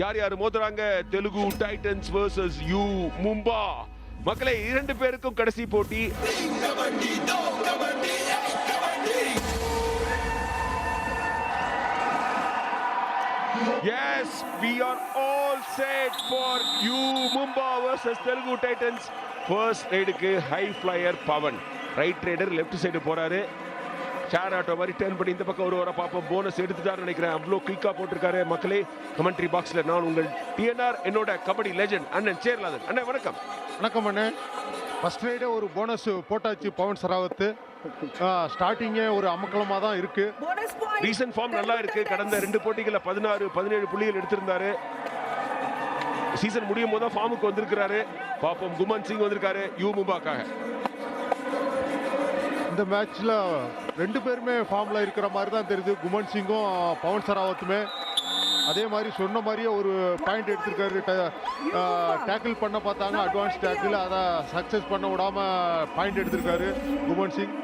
யார் யார் மோதுறாங்க? Telugu Titans versus U Mumba. மக்களே இரண்டு பேருக்கும் கடைசி போட்டி. Yes, we are all set for you Mumba versus Telugu Titans. First ரைடுக்கு high flyer Pawan. Right raider left side போறாரு. ஷேர் ஆட்டோ மாதிரி டேர்ன் பண்ணி இந்த பக்கம் ஒரு வர பார்ப்போம். போனஸ் எடுத்துட்டாருன்னு நினைக்கிறேன். அவ்வளோ குயிக்காக போட்டிருக்காரு. மக்களே கமெண்ட்ரி பாக்ஸில் நான் உங்கள் டிஎன்ஆர் என்னோட கபடி லெஜண்ட் அண்ணன் சேர்லாதன். அண்ணன் வணக்கம். வணக்கம் அண்ணே. ஃபர்ஸ்ட் ரைடே ஒரு போனஸ் போட்டாச்சு பவன் சராவத்து ஸ்டார்டிங்கே ஒரு அமக்கலமாக தான் இருக்கு. ரீசன்ட் ஃபார்ம் நல்லா இருக்கு. கடந்த ரெண்டு போட்டிகளில் பதினாறு பதினேழு புள்ளிகள் எடுத்திருந்தாரு. சீசன் முடியும் போது தான் ஃபார்முக்கு வந்திருக்கிறாரு. பாப்போம் குமன் சிங் வந்திருக்காரு. யூ மும்பாக்காக. இந்த மேட்ச்ல ரெண்டு பேருமே ஃபார்ம்ல இருக்கிற மாதிரி தான் தெரியுது. குமன் சிங்கும் பவன் சராவத்துமே. அதே மாதிரி சொன்ன மாதிரியே ஒரு பாயிண்ட் எடுத்திருக்காரு. டேக்கிள் பண்ண பார்த்தாங்க. அட்வான்ஸ் டேக்கிள் அதை சக்ஸஸ் பண்ண விடாம பாயிண்ட் எடுத்திருக்காரு குமன் சிங்.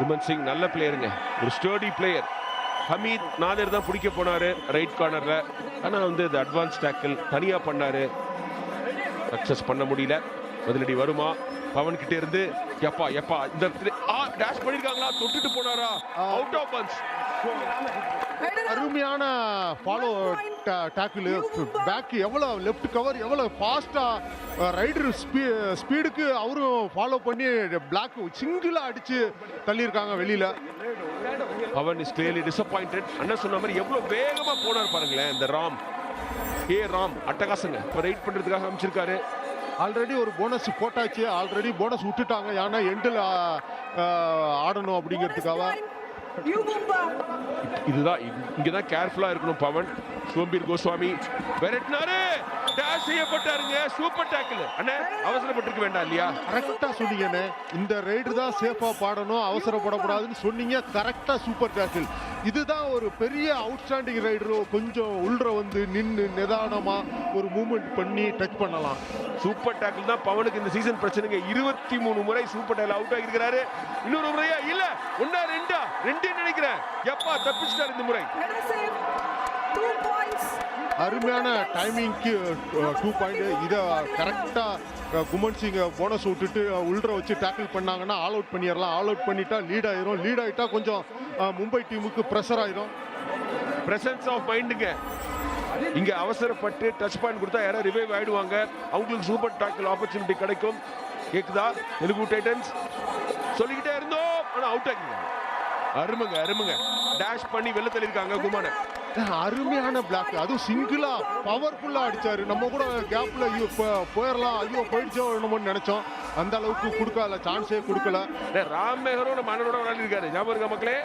குமன் சிங் நல்ல பிளேயருங்க ஒரு ஸ்டோடி பிளேயர் ஹமீத் நாதர் தான் பிடிக்க போனாரு ரைட் கார்னர்ல ஆனா வந்து இது அட்வான்ஸ் டேக்கிள் தனியா பண்ணாரு. சக்சஸ் பண்ண முடியல. பதிலடி வருமா? பவன் கிட்டே இருந்து எப்பா எப்பா இந்த டேஷ் பண்ணிருக்காங்களா? தொட்டுட்டு போனாரா? அவுட் ஆஃப் பன்ஸ் அருமையான ஃபாலோ டேக்கிள் பேக் எவ்வளோ லெஃப்ட் கவர் எவ்வளோ ஃபாஸ்ட்டாக ரைடர் ஸ்பீ ஸ்பீடுக்கு அவரும் ஃபாலோ பண்ணி பிளாக் சிங்கிளாக அடித்து தள்ளியிருக்காங்க வெளியில். பவன் இஸ் கிளியர்லி டிசப்பாயிண்டட் அண்ணன் சொன்ன மாதிரி எவ்வளவு வேகமா போனார் பாருங்களேன் இந்த ராம். ஏ ராம் அட்டகாசங்க. இப்போ ரைட் பண்றதுக்காக அமைச்சிருக்காரு ஆல்ரெடி ஒரு போனஸ் போட்டாச்சு. ஆல்ரெடி போனஸ் விட்டுட்டாங்க. ஏன்னா எண்டில் ஆடணும் அப்படிங்கிறதுக்காக. இதுதான் இங்க தான் கேர்ஃபுல்லா இருக்கணும் பவன். சோம்பீர் கோஸ்வாமி விரட்டினாரு. டேஷ் செய்யப்பட்டாருங்க. சூப்பர் டேக்கிள் அண்ணே அவசரப்பட்டிருக்க வேண்டாம் இல்லையா? கரெக்டாக சொன்னீங்கண்ணே இந்த ரைடு தான் சேஃபாக பாடணும். அவசரப்படக்கூடாதுன்னு சொன்னீங்க. கரெக்டாக சூப்பர் டேக்கிள் இதுதான் ஒரு பெரிய அவுட்ஸ்டாண்டிங் ரைடர் கொஞ்சம் உள்ற வந்து நின்று நிதானமாக ஒரு மூமெண்ட் பண்ணி டச் பண்ணலாம். சூப்பர் டேக்கிள் தான் பவனுக்கு இந்த சீசன் பிரச்சனைங்க. இருபத்தி மூணு முறை சூப்பர் டேக்கிள் அவுட் ஆகிருக்கிறாரு இன்னொரு முறையா? இல்ல. ஒன்னா ரெண்டா? ரெண்டே நினைக்கிறேன். எப்பா தப்பிச்சிட்டாரு இந்த முறை. அருமையான டைமிங்க்கு டூ பாயிண்ட் இதை கரெக்டாக குமன் சிங் போனஸ் விட்டுட்டு உள்ற வச்சு டேக்கிள் பண்ணாங்கன்னா ஆல் அவுட் பண்ணிடலாம். ஆல் அவுட் பண்ணிட்டா லீட் ஆயிரும். லீட் ஆயிட்டா கொஞ்சம் மும்பை டீமுக்கு ப்ரெஷர் ஆயிரும். பிரசன்ஸ் ஆஃப் மைண்டுங்க இங்க அவசரப்பட்டு டச் பாயிண்ட் கொடுத்தா யாராவது ரிவைவ் ஆயிடுவாங்க. அவங்களுக்கு சூப்பர் டாக்கிள் ஆப்பர்ச்சுனிட்டி கிடைக்கும். கேக்குதா? தெலுங்கு டைட்டன்ஸ் சொல்லிக்கிட்டே இருந்தோம். ஆனா அவுட் ஆகிருக்காங்க அருமைங்க அருமைங்க. டேஷ் பண்ணி வெளில தள்ளிருக்காங்க குமான. அருமையான பிளாக் அதுவும் சிங்கிளா பவர்ஃபுல்லா அடிச்சாரு. நம்ம கூட கேப்ல போயிடலாம் ஐயோ போயிடுச்சோ என்னமோன்னு நினைச்சோம். அந்த அளவுக்கு கொடுக்கல சான்ஸே கொடுக்கல. ராம் மேகரும் நம்ம அண்ணனோட விளையாடிருக்காரு. ஞாபகம் மக்களே?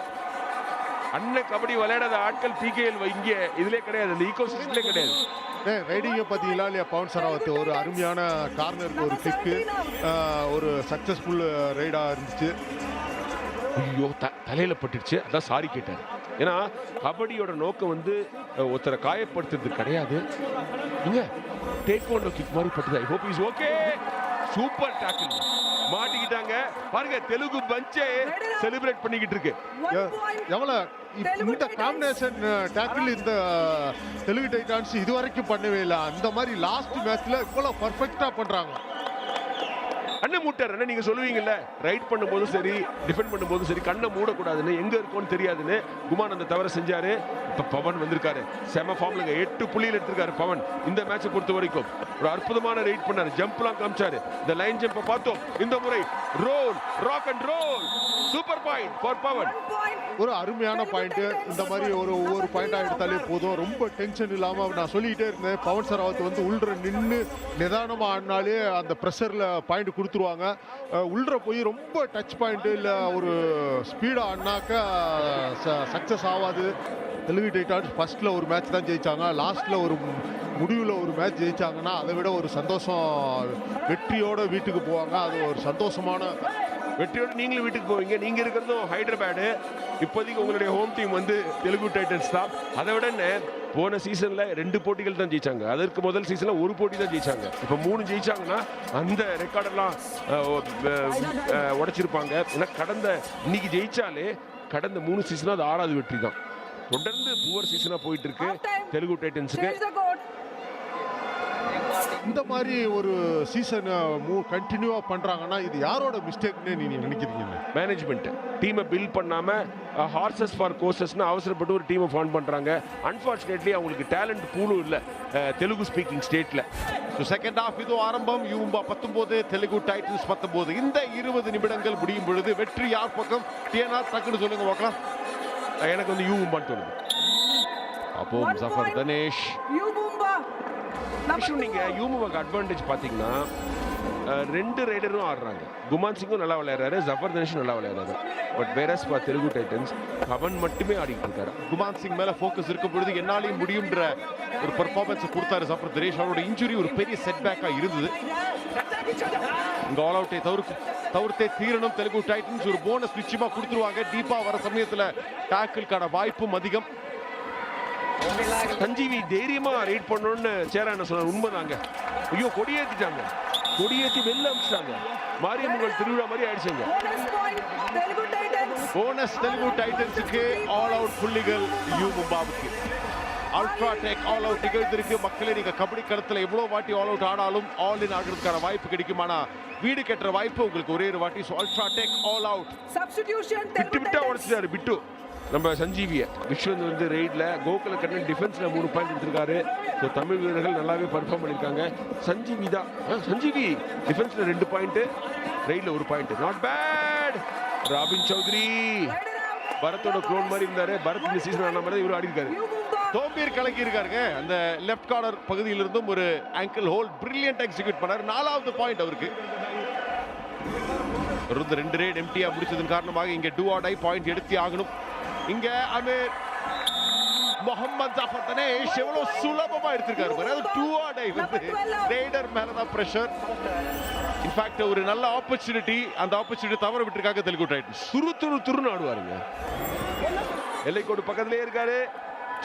அண்ணன் கபடி விளையாடாத ஆட்கள் பிகேஎல் இங்க இதுலயே கிடையாது. இந்த ஈகோ சிஸ்டம்லயே கிடையாது ரைடிங்கை பார்த்தீங்களா இல்லையா பவன் சராவத் ஒரு அருமையான கார்னருக்கு ஒரு கிக்கு ஒரு சக்ஸஸ்ஃபுல் ரைடாக இருந்துச்சு. ஐயோ த தலையில பட்டுடுச்சு. அதான் சாரி கேட்டாரு. ஏன்னா கபடியோட நோக்கம் வந்து ஒருத்தரை காயப்படுத்துறது கிடையாது. நீங்க டேக் ஒன் கிக் மாதிரி பட்டுது. I hope is okay super tackle மாட்டிக்கிட்டாங்க. பாருங்க தெலுங்கு பஞ்சே செலிப்ரேட் பண்ணிக்கிட்டு இருக்கு. One point. எவ்வளோ தெலுங்கு இந்த. காம்பினேஷன் டேக்கிள் இந்த தெலுங்கு டைட்டான்ஸ் இது வரைக்கும் பண்ணவே இல்லை. அந்த மாதிரி லாஸ்ட் மேட்ச்ல இவ்வளோ பர்ஃபெக்டாக பண்ணுறாங்க அண்ணன் மூட்டார். அண்ணன் நீங்க சொல்லுவீங்கல்ல? ரைட் பண்ணும்போதும் சரி டிஃபெண்ட் பண்ணும்போதும் சரி கண்ணை மூடக்கூடாதுன்னு எங்க இருக்கோன்னு தெரியாதுன்னு குமான் அந்த தவற செஞ்சாரு. இப்ப பவன் வந்திருக்காரு. செம ஃபார்ம்லங்க எட்டு புள்ளியில் எடுத்திருக்காரு பவன். இந்த மேட்சை பொறுத்த வரைக்கும் ஒரு அற்புதமான ரைட் பண்ணாரு. ஜம்ப்லாம் காமிச்சாரு. இந்த லைன் ஜம்பை பார்த்தோம். இந்த முறை roll rock and roll super point for Pawan. ஒரு அருமையான பாயிண்ட் இந்த மாதிரி ஒரு ஒவ்வொரு பாயிண்டாக எடுத்தாலே போதும். ரொம்ப டென்ஷன் இல்லாமல் நான் சொல்லிக்கிட்டே இருந்தேன். பவன் சராவத் வந்து உள்ற நின்று நிதானமாக ஆடினாலே அந்த ப்ரெஷரில் பாயிண்ட் கொடுத்துருவாங்க. உள்ளே உள்ற போய் ரொம்ப டச் பாயிண்ட்டு இல்லை ஒரு ஸ்பீடாக ஆடினாக்கா சக்ஸஸ் ஆகாது தெலுங்கு டைட்டான்ஸ் ஃபஸ்ட்டில் ஒரு மேட்ச் தான் ஜெயிச்சாங்க. லாஸ்ட்டில் ஒரு முடிவில் ஒரு மேட்ச் ஜெயித்தாங்கன்னா அதை விட ஒரு சந்தோஷம் வெற்றியோட வீட்டுக்கு போவாங்க. அது ஒரு சந்தோஷமான வெற்றியோடு நீங்களும் வீட்டுக்கு போவீங்க. நீங்கள் இருக்கிறதும் ஹைதராபாடு. இப்போதைக்கு உங்களுடைய ஹோம் டீம் வந்து தெலுங்கு டைட்டன்ஸ் தான். அதை விட போன சீசன்ல ரெண்டு போட்டிகள் தான் ஜெயிச்சாங்க. அதற்கு முதல் சீசன்ல ஒரு போட்டி தான் ஜெயிச்சாங்க. இப்போ மூணு ஜெயிச்சாங்கன்னா அந்த ரெக்கார்டெல்லாம் உடைச்சிருப்பாங்க. ஏன்னா கடந்த இன்னைக்கு ஜெயிச்சாலே கடந்த மூணு சீசன் அது ஆறாவது வெற்றி தான். தொடர்ந்து புவர் சீசனா போயிட்டு இருக்கு. தெலுங்கு டைட்டன்ஸுக்கு. இந்த மாதிரி ஒரு சீசன் மூ கண்டினியூவா பண்றாங்கன்னா இது யாரோட மிஸ்டேக்னு நீங்க நினைக்கிறீங்க? மேனேஜ்மெண்ட் டீமை பில்ட் பண்ணாம ஹார்சஸ் ஃபார் கோர்சஸ்னு அவசரப்பட்டு ஒரு டீமை ஃபார்ம் பண்றாங்க. அன்பார்ச்சுனேட்லி அவங்களுக்கு டேலண்ட் பூலும் இல்ல. தெலுங்கு ஸ்பீக்கிங் ஸ்டேட்ல ஸோ செகண்ட் ஹாஃப் இது ஆரம்பம். யூம்பா பத்தொன்பது தெலுங்கு டைட்டன்ஸ் பத்தொன்பது இந்த இருபது நிமிடங்கள் முடியும் பொழுது வெற்றி யார் பக்கம்? டிஎன்ஆர் டக்குன்னு சொல்லுங்க பார்க்கலாம். எனக்கு வந்து யூம்பான்னு தோணுது. அப்போ point. தனேஷ். Number விஷயம் two. நீங்க யூமுவாக்கு அட்வான்டேஜ் பாத்தீங்கன்னா அஹ், ரெண்டு ரைடரும் ஆடுறாங்க. குமான் சிங்கும் நல்லா விளையாடுறாரு ஜஃபர் தனேஷும் நல்லா விளையாடுறாரு. பட் வேரஸ் ஃபார் தெலுங்கு டைட்டன்ஸ் அவன் மட்டுமே ஆடிட்டு இருக்காரு. குமான் சிங் மேல ஃபோக்கஸ் இருக்கும் பொழுது என்னாலையும் முடியும்ன்ற ஒரு பெர்ஃபார்மன்ஸ் கொடுத்தாரு ஜஃபர் தினேஷ். அவரோட இன்ஜுரி ஒரு பெரிய செட்பேக்கா இருந்தது. இங்க ஆல் அவுட்டை தவிர்த்து தவிர்த்தே தீரணும் தெலுங்கு டைட்டன்ஸ் ஒரு போனஸ் நிச்சயமா கொடுத்துருவாங்க. டீப்பா வர சமயத்துல டாக்கிள்கான வாய்ப்பும் அதிகம். சஞ்சீவி தைரியமா ரைட் பண்ணணும்னு சேரான சொன்ன உண்மைதாங்க. ஐயோ கொடியேத்திட்டாங்க. கொடியேத்தி வெளில அமிச்சிட்டாங்க. மாரியம்மன் திருவிழா மாதிரி ஆயிடுச்சுங்க. போனஸ் தெலுங்கு டைட்டன்ஸுக்கு ஆல் அவுட் புள்ளிகள் யூ மும்பாவுக்கு. அல்ட்ரா டெக் ஆல் அவுட் நிகழ்ந்திருக்கு. மக்களே நீங்க கபடி களத்துல எவ்வளவு வாட்டி ஆல் அவுட் ஆனாலும் ஆல் இன் ஆகிறதுக்கான வாய்ப்பு கிடைக்கும்? ஆனா வீடு கட்டுற வாய்ப்பு உங்களுக்கு ஒரே ஒரு வாட்டி. Ultra tech all out. விட்டு விட்டா. உடச்சிட்டாரு பிட்டு நம்ம சஞ்சீவியை. விஸ்வந்த் வந்து ரெய்டில் கோகுல கண்ணன் டிஃபென்ஸில் மூணு பாயிண்ட் எடுத்திருக்காரு. ஸோ தமிழ் வீரர்கள் நல்லாவே பர்ஃபார்ம் பண்ணியிருக்காங்க. சஞ்சீவி தான். ஆ, சஞ்சீவி டிஃபென்ஸில் ரெண்டு பாயிண்ட்டு ரெய்டில் ஒரு point not bad Robin Chaudhary. பரத்தோட clone மாதிரி இருந்தார். பரத் இந்த சீசன் ஆன மாதிரி இவர் ஆடி இருக்காரு தோம்பீர் கலக்கி இருக்காருங்க அந்த லெஃப்ட் கார்னர் பகுதியிலிருந்தும் ஒரு ஆங்கிள் ஹோல் பிரில்லியன்ட் எக்ஸிக்யூட் பண்ணார். நாலாவது பாயிண்ட் அவருக்கு. தொடர்ந்து ரெண்டு ரேட் எம்டியா முடிச்சதன் காரணமாக இங்கே டூ ஆட் ஆகி பாயிண்ட் எடுத்தே ஆகணும். இங்க அமீர் முகமது ஜாஃபர் தனேஷ் எவ்வளவு சுலபமா எடுத்திருக்காரு பாரு. அது டூ ஆட் ஐ வந்து ரேடர் மேலதான் பிரஷர் இன்ஃபேக்ட் ஒரு நல்ல ஆப்பர்ச்சுனிட்டி அந்த ஆப்பர்ச்சுனிட்டி தவற விட்டுருக்காங்க தெலுங்கு டைட்டன்ஸ் துரு துரு துருன்னு ஆடுவாருங்க. எல்லைக்கோடு பக்கத்துலயே இருக்காரு.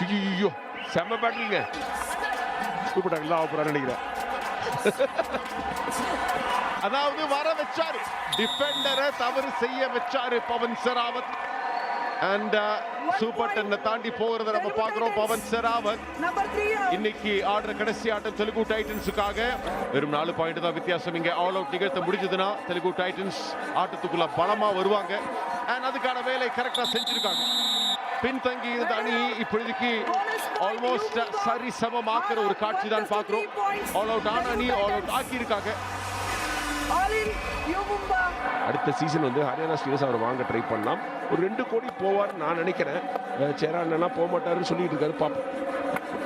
ஐயோ செம்ம டாக்டர் தான் ஆக நினைக்கிறேன். அதாவது வர வச்சாரு. டிஃபெண்டரை தவறு செய்ய வச்சாரு பவன் செராவத். அண்ட் சூப்பர் டென்னை தாண்டி போகிறத நம்ம பார்க்கிறோம். பவன் செராவத். இன்னைக்கு ஆடுற கடைசி ஆட்டம் தெலுங்கு டைட்டன்ஸுக்காக வெறும் நாலு பாயிண்ட் தான் வித்தியாசம். இங்க ஆல் அவுட் நிகழ்த்த முடிஞ்சதுன்னா தெலுங்கு டைட்டன்ஸ் ஆட்டத்துக்குள்ள பலமா வருவாங்க. அண்ட் அதுக்கான வேலை கரெக்டா செஞ்சிருக்காங்க. பின்தங்கி இருந்த அணி இப்பொழுதுக்கு ஆல்மோஸ்ட் சரி சமமாக்குற ஒரு காட்சி தான் பார்க்கிறோம். ஆல் அவுட் ஆன அணி ஆல் அவுட் ஆக்கி இருக்காங்க All in. You Mumba. அடுத்த சீசன் வந்து ஹரியானா ஸ்டீலர்ஸ் அவர் வாங்க ட்ரை பண்ணலாம். ஒரு ரெண்டு கோடி போவார்னு நான் நினைக்கிறேன். அஹ் சேரா அண்ணனா போக மாட்டாருன்னு சொல்லிட்டு இருக்காரு பாப்போம்.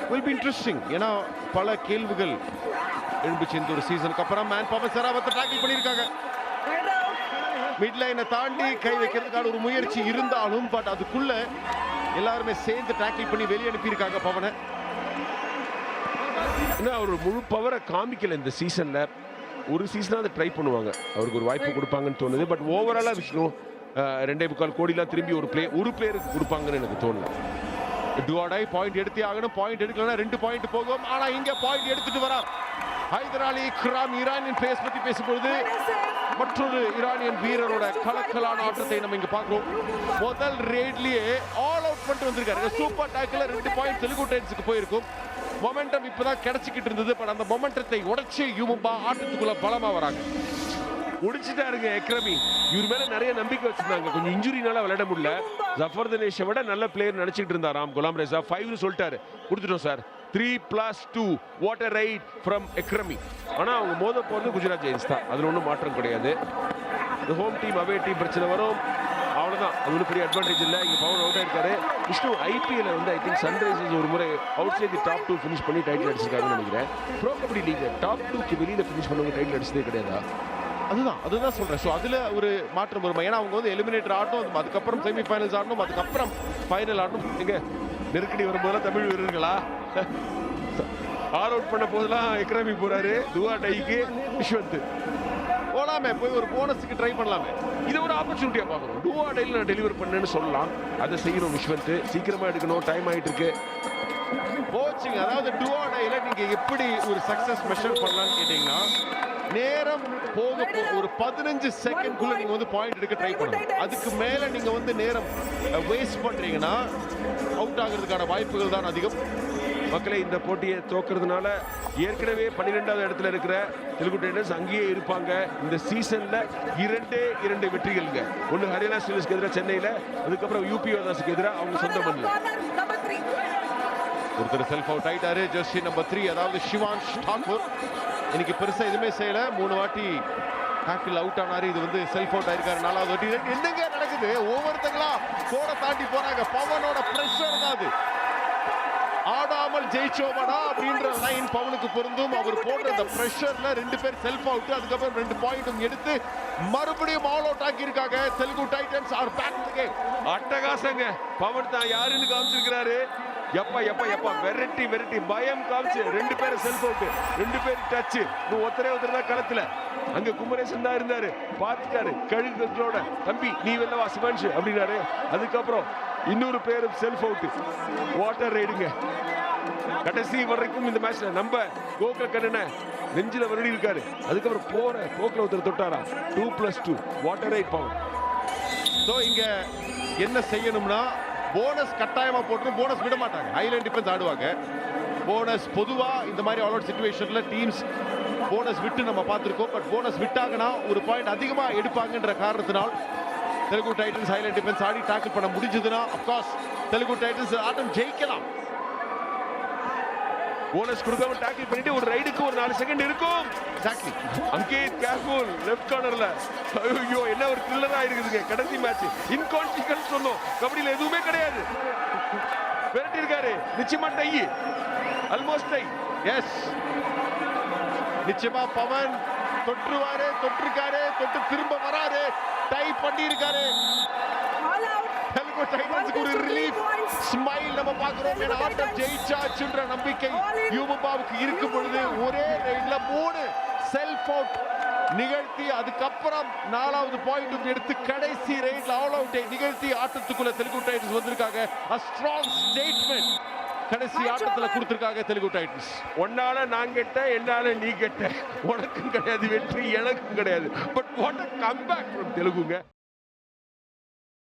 வில் பி இன்ட்ரெஸ்டிங் ஏன்னா பல கேள்விகள் எழும்பிச்சு இந்த ஒரு சீசனுக்கு அப்புறம் மேன் பவன் சராவத்தை டேக்கிள் பண்ணியிருக்காங்க. மிட் லைனை தாண்டி கை வைக்கிறதுக்கான ஒரு முயற்சி இருந்தாலும் பட் அதுக்குள்ள எல்லாருமே சேர்ந்து டேக்கிள் பண்ணி வெளியே அனுப்பியிருக்காங்க பவனை. ஏன்னா அவர் முழு பவரை காமிக்கல இந்த சீசன்ல ஒரு சீசனாக அதை ட்ரை பண்ணுவாங்க. அவருக்கு ஒரு வாய்ப்பு கொடுப்பாங்கன்னு தோணுது. பட் ஓவராலாக விஷ்ணு ரெண்டே முக்கால் கோடிலாம் திரும்பி ஒரு பிளே ஒரு பிளேயருக்கு கொடுப்பாங்கன்னு எனக்கு தோணல. டுவாடாய் பாயிண்ட் எடுத்தே ஆகணும். பாயிண்ட் எடுக்கலன்னா ரெண்டு பாயிண்ட் போகும். ஆனா இங்க பாயிண்ட் எடுத்துட்டு வரார் ஹைதர் அலி கிராம் ஈரானியன் பேஸ் பத்தி பேசும்பொழுது மற்றொரு ஈரானியன் வீரரோட கலக்கலான ஆட்டத்தை நம்ம இங்க பாக்குறோம் முதல் ரேட்லயே ஆல் அவுட் பண்ணிட்டு வந்திருக்காரு. சூப்பர் டேக்கில் ரெண்டு பாயிண்ட் தெலுங்கு டைன்ஸுக்கு போயிருக்கும். மொமெண்டம் இப்பதான் கிடைச்சிக்கிட்டு இருந்தது பட் அந்த மொமெண்டத்தை உடைச்சு யூமும்பா ஆட்டத்துக்குள்ள பலமா வராங்க. முடிச்சுட்டாருங்க எக்ரமி இவர் மேல நிறைய நம்பிக்கை வச்சிருந்தாங்க. கொஞ்சம் இன்ஜுரினால விளையாட முடியல. ஜஃபர் தினேஷை விட நல்ல பிளேயர் நினைச்சிட்டு ராம் குலாம் ரேசா. ஃபைவ்னு சொல்லிட்டாரு. கொடுத்துட்டோம் sir. Three plus two water right from Ekrami ஆனால் அவங்க மோத போகிறது குஜராத் ஜெயின்ஸ் தான். அதில் ஒன்றும் மாற்றம் கிடையாது. இந்த ஹோம் டீம் அவே டீம் பிரச்சனை வரும். தான் அது ஒன்றும் பெரிய அட்வான்டேஜ் இல்லை. இங்கே பவர் அவுட் ஆயிருக்காரு. விஷ்ணு ஐபிஎல் வந்து ஐ திங்க் சன்ரைசர்ஸ் ஒரு முறை outside top two finish பண்ணி டைட்டில் அடிச்சிருக்காங்கன்னு நினைக்கிறேன். ப்ரோ கபடி லீக் டாப் டூக்கு வெளியில் ஃபினிஷ் பண்ணவங்க டைட்டில் அடிச்சதே கிடையாதா? அதுதான். அதுதான் சொல்கிறேன் ஸோ அதில் ஒரு மாற்றம் வரும்? ஏன்னா அவங்க வந்து எலிமினேட்டர் ஆடணும் அதுக்கப்புறம் செமி ஃபைனல்ஸ் ஆடணும் அதுக்கப்புறம் ஃபைனல் ஆடணும். நீங்கள் நெருக்கடி வரும்போதெல்லாம் தமிழ் வீரர்களா? ஆல் அவுட் பண்ண போதெல்லாம் எக்ராமி போகிறாரு துவா டைக்கு விஷ்வந்த். போகலாமே போய் ஒரு போனஸுக்கு ட்ரை பண்ணலாமே. இது ஒரு ஆப்பர்ச்சுனிட்டியா பார்க்கணும். டூவா டைல நான் டெலிவர் பண்ணேன்னு சொல்லலாம். அதை செய்யணும் விஸ்வந்த். சீக்கிரமா எடுக்கணும். டைம் ஆயிட்டு இருக்கு போச்சுங்க. அதாவது டுவாடையில நீங்க எப்படி ஒரு சக்சஸ் மெஷர் பண்ணலாம்னு கேட்டீங்கன்னா நேரம் போக ஒரு பதினஞ்சு செகண்ட்குள்ள நீங்க வந்து பாயிண்ட் எடுக்க ட்ரை பண்ணணும் அதுக்கு மேல நீங்க வந்து நேரம் வேஸ்ட் பண்றீங்கன்னா அவுட் ஆகுறதுக்கான வாய்ப்புகள் தான் அதிகம். மக்களை இந்த போட்டியை தோக்கிறதுனால ஏற்கனவே பன்னிரெண்டாவது இடத்துல இருக்கிற தெலுங்கு டைட்டன்ஸ் அங்கேயே இருப்பாங்க. இந்த சீசன்ல இரண்டே இரண்டு வெற்றிகள்ங்க. ஒன்னு ஹரியானா ஸ்டீலர்ஸ்க்கு எதிராக சென்னையில அதுக்கப்புறம் யூபி யோதாஸுக்கு எதிராக அவங்க சொந்த மண்ணில். ஒருத்தர் செல்ஃப் அவுட் ஆயிட்டாரு ஜெர்சி நம்பர் த்ரீ அதாவது சிவான்ஷ் டாக்கூர். இன்னைக்கு பெருசா எதுவுமே செய்யல. மூணு வாட்டி டாக்கில் அவுட் ஆனாரு. இது வந்து செல்ஃப் அவுட் ஆயிருக்காரு. நாலாவது வாட்டி. என்னங்க நடக்குது? ஒவ்வொருத்தங்களா கோட தாண்டி போறாங்க. பவனோட பிரஷர் தான் அது. ஜெயிச்சோமடா அப்படின்ற லைன் பவனுக்கு பொருந்தும். அவர் போடுற அந்த பிரஷர்ல ரெண்டு பேர் செல்ஃப் அவுட் அதுக்கப்புறம் ரெண்டு பாயிண்டும் எடுத்து மறுபடியும் all out ஆக்கியிருக்காங்க. Telugu Titans are back game அட்டகாசங்க. Pawan தான் யாருன்னு காமிச்சிருக்கிறாரு. எப்பா எப்பா எப்பா வெரைட்டி வெரைட்டி பயம் காமிச்சு ரெண்டு பேரும் செல்ஃப் அவுட் ரெண்டு பேரும் டச் இன்னும் ஒருத்தரே ஒருத்தர் தான் களத்துல. அங்க குமரேசன் தான் இருந்தாரு. பார்த்துட்டாரு. கழுகுகளோட தம்பி நீ வெல்லவா சிவான்ஷு? அப்படின்னாரு. அதுக்கப்புறம் இன்னொரு பேரும் செல்ஃப் அவுட் வாட்டர் ரைடுங்க கடைசி வரைக்கும் இந்த மேட்ச்ல நம்ம கோகுல கண்ணனை நெஞ்சில வருடி இருக்காரு. அதுக்கப்புறம் போற போக்குல ஒருத்தர் தொட்டாரா? Two plus two water right Pawan so இங்க என்ன செய்யணும்னா போனஸ் கட்டாயமா போட்டு போனஸ் விட மாட்டாங்க. ஐலேண்ட் டிஃபென்ஸ் ஆடுவாங்க. போனஸ் பொதுவா இந்த மாதிரி ஆல் அவுட் சுச்சுவேஷன்ல டீம்ஸ் போனஸ் விட்டு நம்ம பார்த்துருக்கோம். பட் போனஸ் விட்டாங்கன்னா ஒரு பாயிண்ட் அதிகமா எடுப்பாங்கன்ற காரணத்தினால் தெலுங்கு டைட்டன்ஸ் ஹைலைட் டிஃபென்ஸ் ஆடி டாக்கிள் பண்ண முடிஞ்சதுன்னா அப்கோர்ஸ் தெலுங்கு டைட்டன்ஸ் ஆட்டம் ஜெயிக்கலாம். போனஸ் கொடுக்காம டாக்கிள் பண்ணிட்டு ஒரு ரைடுக்கு ஒரு நாலு செகண்ட் இருக்கும். அங்கேட் கேர்ஃபுல் லெஃப்ட் கார்னர்ல ஐயோ என்ன ஒரு த்ரில்லரா இருக்குதுங்க. கடைசி மேட்ச் இன்கான்சிக்வன்ஸ் சொன்னோம். கபடியில எதுவுமே கிடையாது. விரட்டி இருக்காரு நிச்சயமா டை ஆல்மோஸ்ட் டை எஸ் நிச்சயமா பவன் தொற்றுவாரு தொற்றுக்காரு தொட்டு திரும்ப வராரு. டை பண்ணி இருக்காரு டைட்டன்ஸ்க்கு ஒரு ரிலீஃப் ஸ்மைல் நம்ம பார்க்கிறோம். ஏன்னா ஆட்டம் ஜெயிச்சாச்சுன்ற நம்பிக்கை யூமபாவுக்கு இருக்கும் பொழுது ஒரே ரைட்ல மூணு. செல்ஃப் அவுட் நிகழ்த்தி அதுக்கப்புறம் நாலாவது பாயிண்ட் எடுத்து கடைசி ரைட்ல ஆல் அவுட்டை நிகழ்த்தி ஆட்டத்துக்குள்ள தெலுங்கு டைட்டன்ஸ் வந்திருக்காங்க. A strong ஸ்டேட்மெண்ட் கடைசி ஆட்டத்துல கொடுத்திருக்காங்க தெலுங்கு டைட்டன்ஸ். ஒன்னால நான் கெட்ட என்னால நீ கெட்ட. உனக்கும் கிடையாது வெற்றி எனக்கும் கிடையாது. But what a comeback from தெலுங்குங்க.